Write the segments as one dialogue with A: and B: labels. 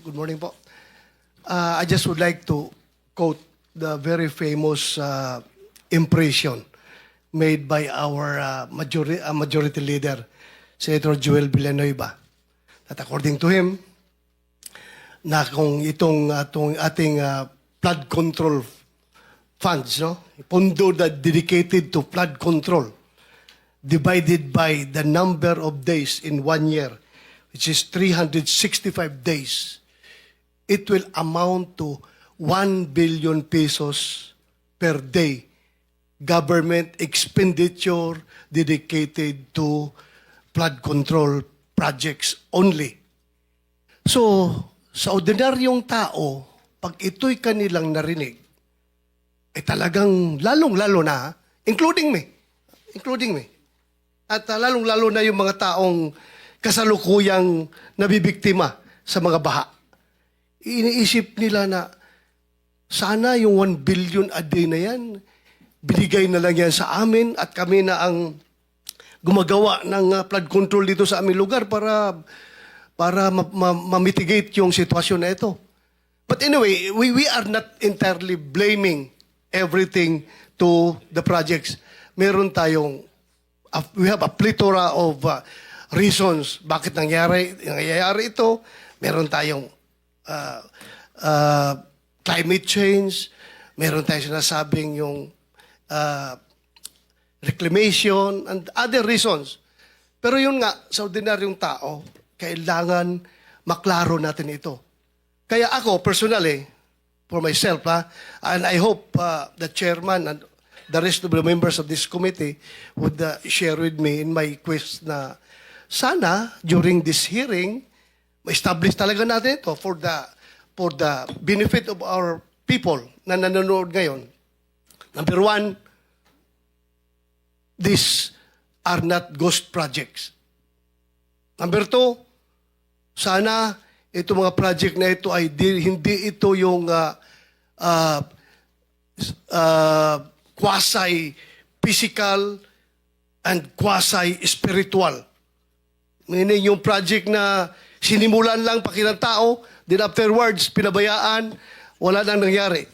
A: Good morning po. Uh, I just would like to quote the very famous uh, impression made by our uh, majority, uh, majority leader, Senator Joel Villanueva. That according to him, na kung itong atong ating uh, flood control funds, no? Pondo na dedicated to flood control divided by the number of days in one year, which is 365 days, it will amount to 1 billion pesos per day government expenditure dedicated to flood control projects only. So, sa ordinaryong tao, pag ito'y kanilang narinig, eh talagang lalong-lalo na, including me, including me, at uh, lalong-lalo na yung mga taong kasalukuyang nabibiktima sa mga baha. Iniisip nila na sana yung 1 billion a day na yan, binigay na lang yan sa amin at kami na ang gumagawa ng uh, flood control dito sa aming lugar para para ma- ma- ma-mitigate yung sitwasyon na ito. But anyway, we, we are not entirely blaming everything to the projects. Meron tayong, we have a plethora of uh, reasons bakit nangyari, nangyayari ito. Meron tayong uh, uh, climate change. Meron tayong sinasabing yung uh, reclamation and other reasons. Pero yun nga, sa ordinaryong tao, kailangan maklaro natin ito. Kaya ako, personally, for myself, ha, and I hope uh, the chairman and the rest of the members of this committee would uh, share with me in my quest na sana during this hearing, ma-establish talaga natin ito for the for the benefit of our people na nanonood ngayon. Number one, these are not ghost projects. Number two, sana ito mga project na ito ay di, hindi ito yung uh, uh, uh, quasi physical and quasi spiritual. Meaning yung project na sinimulan lang pakilang tao, then afterwards pinabayaan, wala nang nangyari.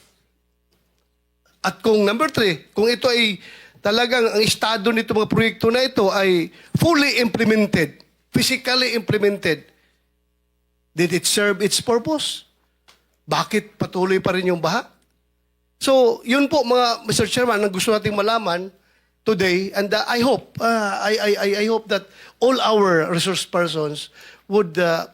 A: At kung number three, kung ito ay talagang ang estado nito mga proyekto na ito ay fully implemented, physically implemented, did it serve its purpose? Bakit patuloy pa rin yung baha? So, yun po mga Mr. Chairman, ang gusto nating malaman today and uh, I hope uh, I, I I hope that all our resource persons would uh,